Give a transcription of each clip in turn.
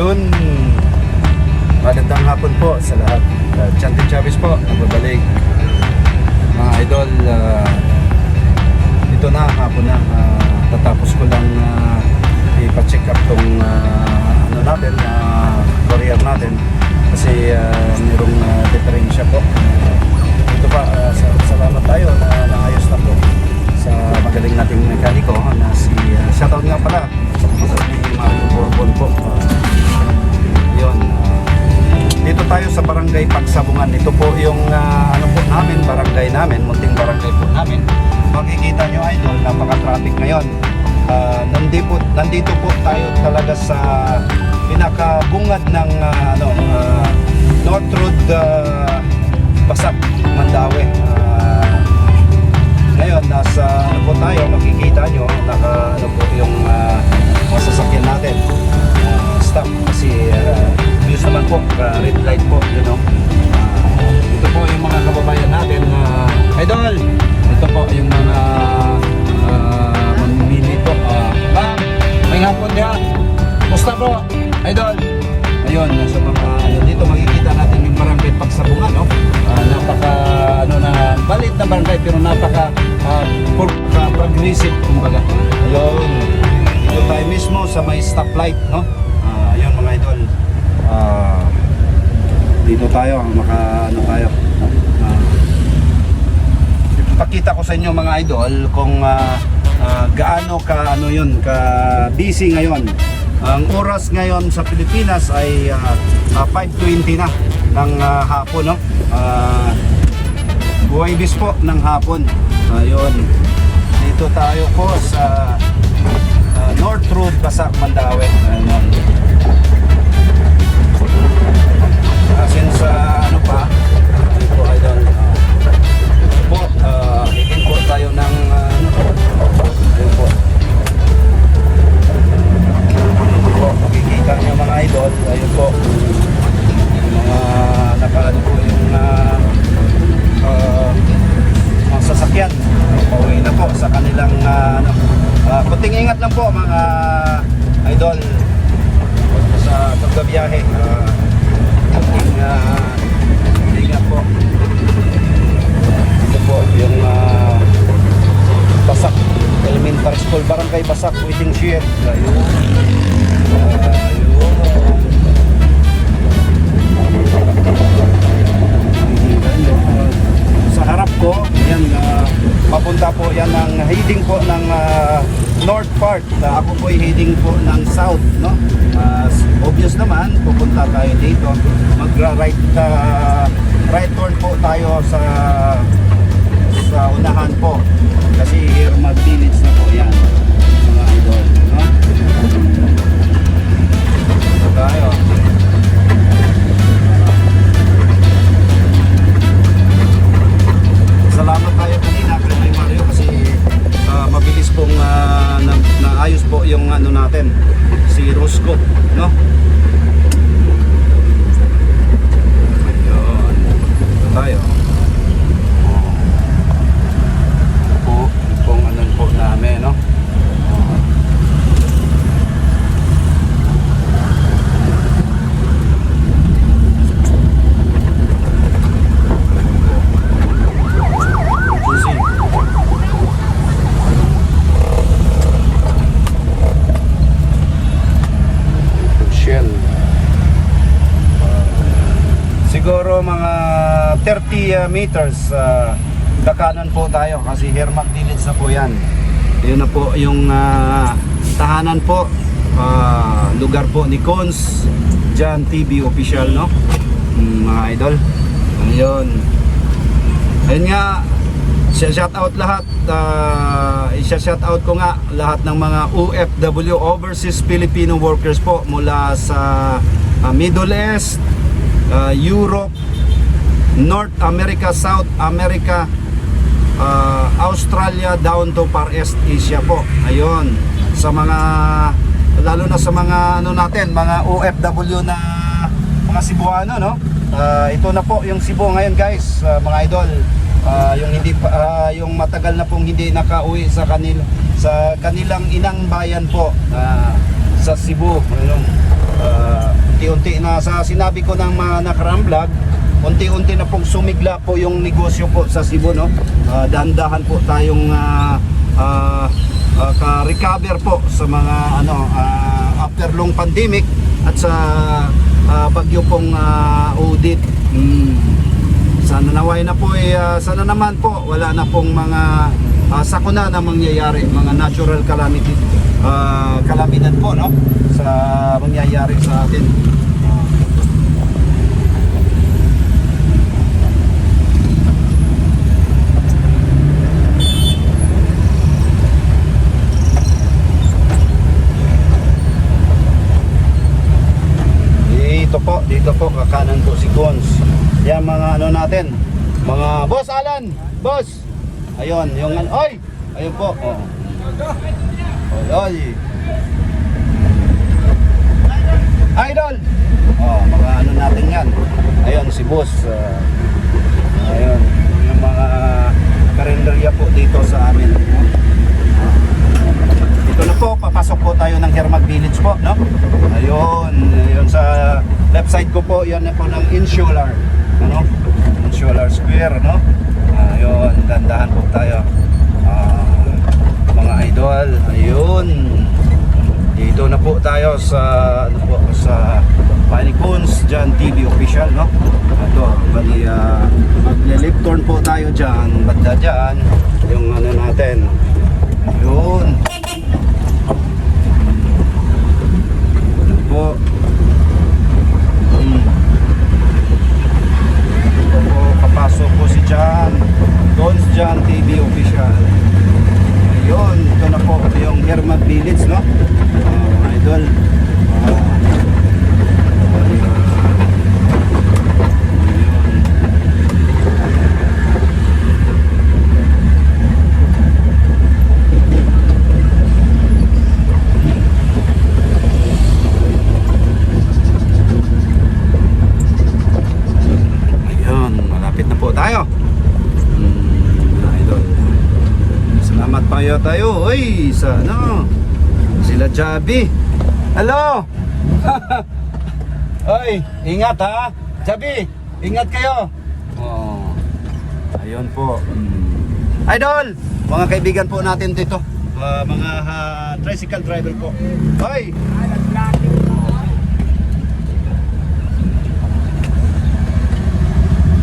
Ayun. Magandang hapon po sa lahat. Uh, Chantin Chavez po, nagbabalik. Mga idol, uh, ito na, hapon na. Uh, tatapos ko lang uh, ipa-check up tong uh, ano natin, uh, career natin. Kasi uh, mayroong uh, diferensya po. Ito pa, uh, sa- salamat tayo na naayos na po sa magaling nating mekaniko na si uh, shoutout nga pala sa barangay Pagsabungan. Ito po yung ah, ano po namin, barangay namin, munting barangay po namin. Makikita nyo idol, napaka-traffic ngayon. Ah, nandito, nandito po tayo talaga sa pinakabungad ng ah, ano, ah, North Road ah, Basak, Mandawi. Ah, ngayon, nasa ano po tayo, makikita nyo, naka ano po yung uh, mismo sa may stoplight, no? Ah, ayun mga idol. Ah, dito tayo, maka ano tayo. Ah, ipapakita ko sa inyo mga idol kung ah, ah, gaano ka ano yun ka busy ngayon ang oras ngayon sa Pilipinas ay ah, 5.20 na ng ah, hapon no uh, Buwaybis po ng hapon ayun dito tayo po sa Basak Mandawi ingat lang po mga idol sa pagbabiyahe. Uh, kunting uh, ingat po. Ito po yung ah, Basak Elementary School Barangay Basak Waiting Shed Ayun Ayun Sa harap ko yan ah, papunta po yan ng heading po ng ah, north part Ah, ako po ay heading po ng south no? Ah, obvious naman pupunta tayo dito. Magra right right turn po tayo sa sa unahan po. Kasi here mag-village na po yan. Mga idol no? Ito tayo. Salamat tayo kanina kay Mario kasi ah, mabilis pong ah, na, naayos po yung ano natin si Rosco no Ayun. Ito tayo po pong ano po namin no Susi. Shell. Siguro mga 30 uh, meters uh, dakanan po tayo kasi Hermac Village na po yan. Yun na po yung uh, tahanan po, uh, lugar po ni Cons, Jan TV official no? Mm, mga idol. Ayun. Ayun nga, shout out lahat, uh, shout out ko nga lahat ng mga OFW, Overseas Filipino Workers po mula sa uh, Middle East, uh, Europe, North America, South America, uh, Australia down to Far East Asia po. Ayun. Sa mga lalo na sa mga ano natin, mga OFW na mga Cebuano, no? Ah, ito na po yung Cebu ngayon, guys, ah, mga idol. Ah, yung hindi ah, yung matagal na pong hindi nakauwi sa kanil sa kanilang inang bayan po ah, sa Cebu. Ayun. ah, unti-unti na sa sinabi ko ng mga nakaraang vlog, unti-unti na pong sumigla po yung negosyo po sa Cebu, no? Ah, dahan-dahan po tayong ah, ah, ah, ka-recover po sa mga ano ah, after long pandemic at sa ah, bagyo pong ah, audit. Mm. Sana naway na po eh, ah, sana naman po wala na pong mga ah, sakuna na mangyayari, mga natural calamity ah, kalamidad po no sa mangyayari sa atin. Ah. Dito po, kakanan po si Gons. Yan mga ano natin, mga boss Alan, boss. Ayun, yung ano, oy, ayun po. Oh. Oy, oy. Idol. Oh, mga ano natin yan. Ayun si boss. ah, ayun, yung mga karinderya po dito sa amin. Dito na po, papasok po tayo ng Hermag Village po, no? Ayun, ayun sa left side ko po, yan po ng Insular, ano? Insular Square, no? Ayun, dandahan po tayo. Ah, mga idol, ayun. Dito na po tayo sa ano po sa Panikons Jan TV official no. Ito, bali uh, magle-lip turn po tayo diyan, banda diyan yung ano natin. Ayun. Ano po. Hmm. Ito po, papasok po si Jan. Jan TV official. Ayun, ito na po yung Hermat Village, no? Ah, idol. Ah, bali, ah, ayun. Ayun, malapit na po tayo. Hmm, idol. Pa tayo. Uy, sa ano? Sila Jabi. Hello! Oy, ingat ha. Jabi, ingat kayo. Oh. Ayun po. Hmm. Idol, mga kaibigan po natin dito. Ah, mga ah, tricycle driver po. Hoy!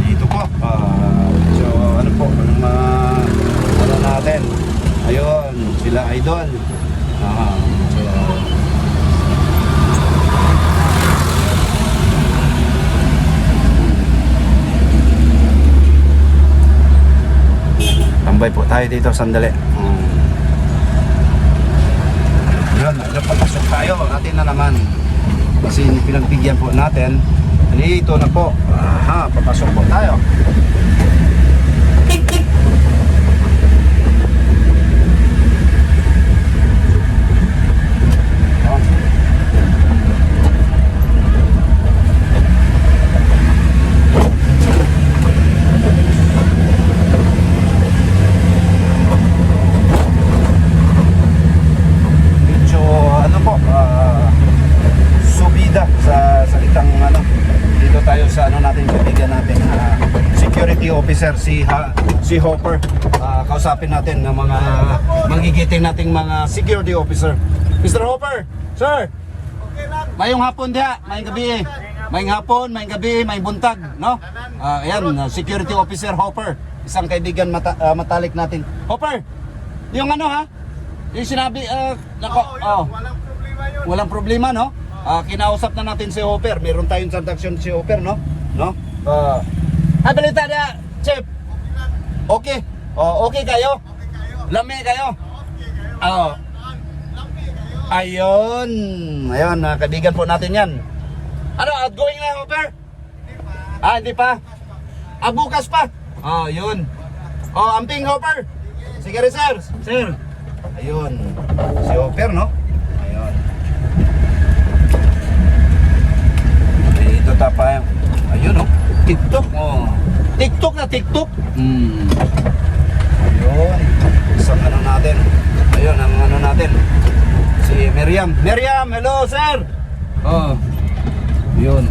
Dito po. Ah, so ano po, ang mga ano natin. Ayun, sila idol. Ah, so, Tambay po tayo dito sandali. Um, yun, medyo papasok tayo. Atin na naman. Kasi pinagbigyan po natin. Dito na po. Aha, papasok po tayo. Oh. medyo ano po ah, subida sa salitang ano dito tayo sa ano natin kaibigan natin ah, security officer si ha, si Hopper Ah, kausapin natin ng mga magigiting nating mga security officer Mr. Hopper sir Mayong hapon dia, mayong gabi. Mayong hapon, mayong gabi, mayong buntag, no? Ah, ayan, ah, security officer Hopper. Isang kaibigan mata, ah, matalik natin. Hopper, yung ano ha? Yung sinabi, ah, nako, oh, Walang problema yun. walang problema, no? Ah, kinausap na natin si Hopper. Meron tayong transaction si Hopper, no? No? Ah, ah, balita. Okay. Oh, okay kayo? Okay kayo. Lami kayo? Okay kayo. Oo. Lampi kayo. Ayun. Ayun, kaibigan po natin yan. Ano, outgoing na, Hopper? Ah, hindi pa? Ah, bukas pa? Ah, yun. Oh, amping, Hopper. Sige rin, sir. Sir. Ayun. Si Hopper, no? Ayun. Dito tapa. Ayun, no? TikTok. Oh. TikTok na TikTok. Hmm. Ayun. Isang ano natin. Ayun, ang ano natin. Si Miriam. Miriam, hello, sir. Oo. Yun.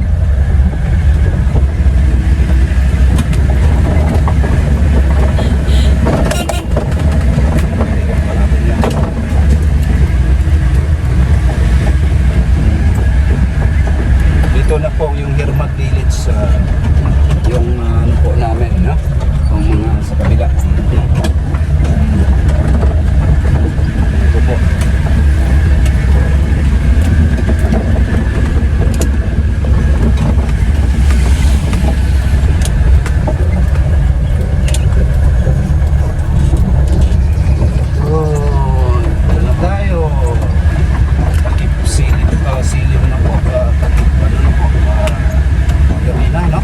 Dito na po yung Hermag Village sa yung ah, ano po namin, no? Yung mga sa kabila. Ito po. Oh, dito na tayo. Takip silip, uh, silip na po. Uh, takip, ano na po. Uh, gabi na, no?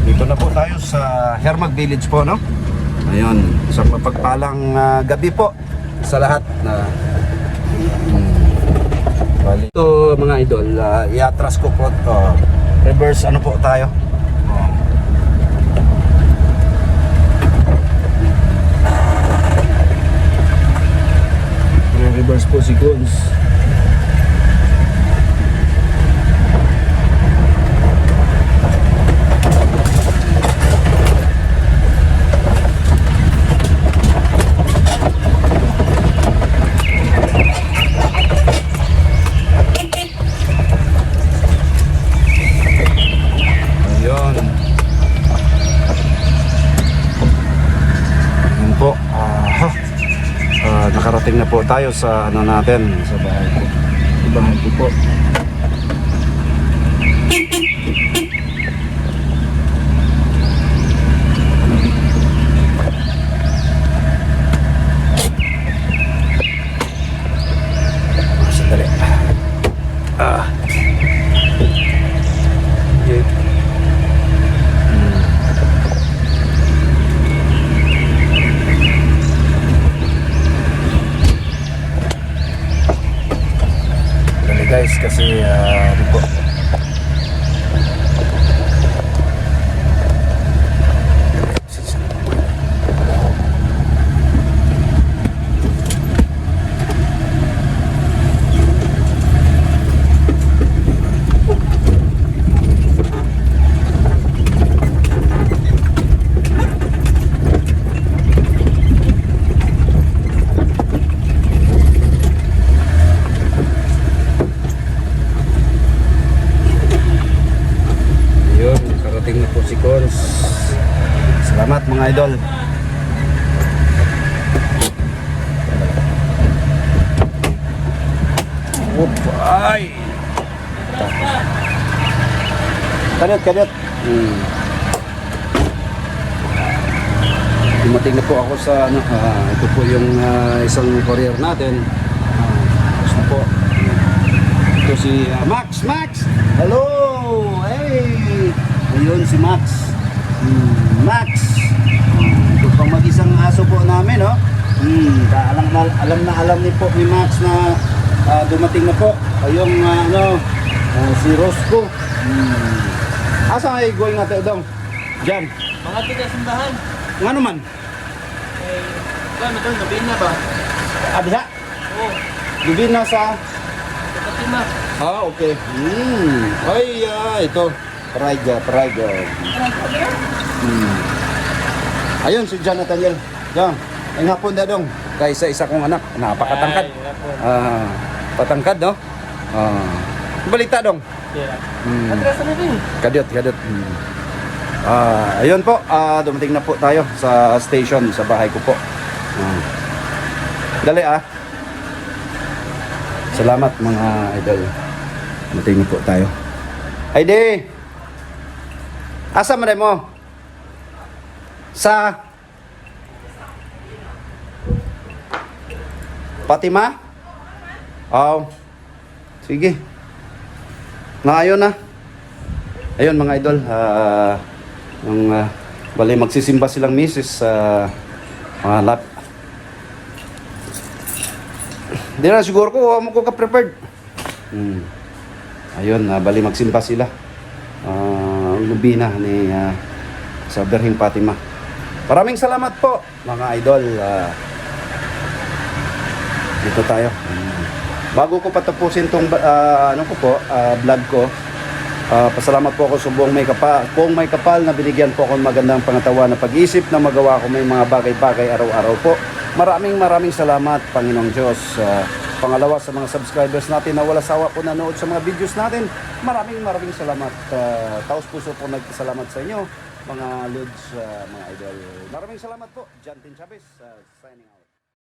Dito na po tayo sa Hermag Village po, no? Ayun, sa mapagpalang ah, gabi po sa lahat na. Bali. Ito mga idol, uh, iatras ko po to. reverse ano po tayo? Oh. reverse po si Guns. Nakarating na po tayo sa ano natin, sa bahay ko. Sa bahay po. Kasi uh, Oop, ay! Kadit, kadit. Hmm. Dumating na po ako sa ano, ah, ito po yung ah, isang courier natin. Ah, tapos na po. Ito si ah, Max, Max! Hello! Hey! Ayun si Max. Hmm, Max! Ah, ito pang mag-isang aso po namin, no? Hmm, alam, na, alam na alam ni po ni Max na ah, dumating na po. Ayong ah, ano, ah, si Roscoe. Hmm. Asa ay going natin dong? Diyan. Mga tiga simbahan. Nga naman? Eh, kaya matang gabi na ba? Abisa? Oo, Dubin na sa... kapatima. Ah, okay. Hmm. Ay, ah, ito. Pride, pride. Hmm. Ayun, si Jonathan yan. Yan. Ang hapon na dong. Kaya isa-isa kong anak. Napakatangkad. Ay. Ah, patangkad, no? Ah. Balita dong. Yeah. Hmm. Atrasan na din. Kadot, kadot. Hmm. Ah, ayun po, ah, dumating na po tayo sa station, sa bahay ko po. Ah. Dali ah. Salamat mga idol. Dumating na po tayo. Ay di. Asa man mo? Sa Fatima? Oh. Sige. Na ayun na. Ayun mga idol, ah yung ah, bali magsisimba silang misis sa mga lap Hindi na siguro ko, mo ko ka-prepared. Hmm. Ayun, uh, bali magsimba sila. Ah, ang lubina ni ah, sa Berhing Fatima. Maraming salamat po, mga idol. Ah, dito tayo. Hmm. Bago ko patapusin tong ah, ano ko po, ah, vlog ko, ah, pasalamat po ako sa buong may kapal. Kung may kapal na binigyan po ako ng magandang pangatawan na pag-isip na magawa ko may mga bagay-bagay araw-araw po. Maraming maraming salamat, Panginoong Diyos. Ah, pangalawa sa mga subscribers natin na wala sawa po nanood sa mga videos natin. Maraming maraming salamat. Ah, taos puso po nagsalamat sa inyo, mga Lods, ah, mga idol. Maraming salamat po. Jantin Chavez, ah, signing out.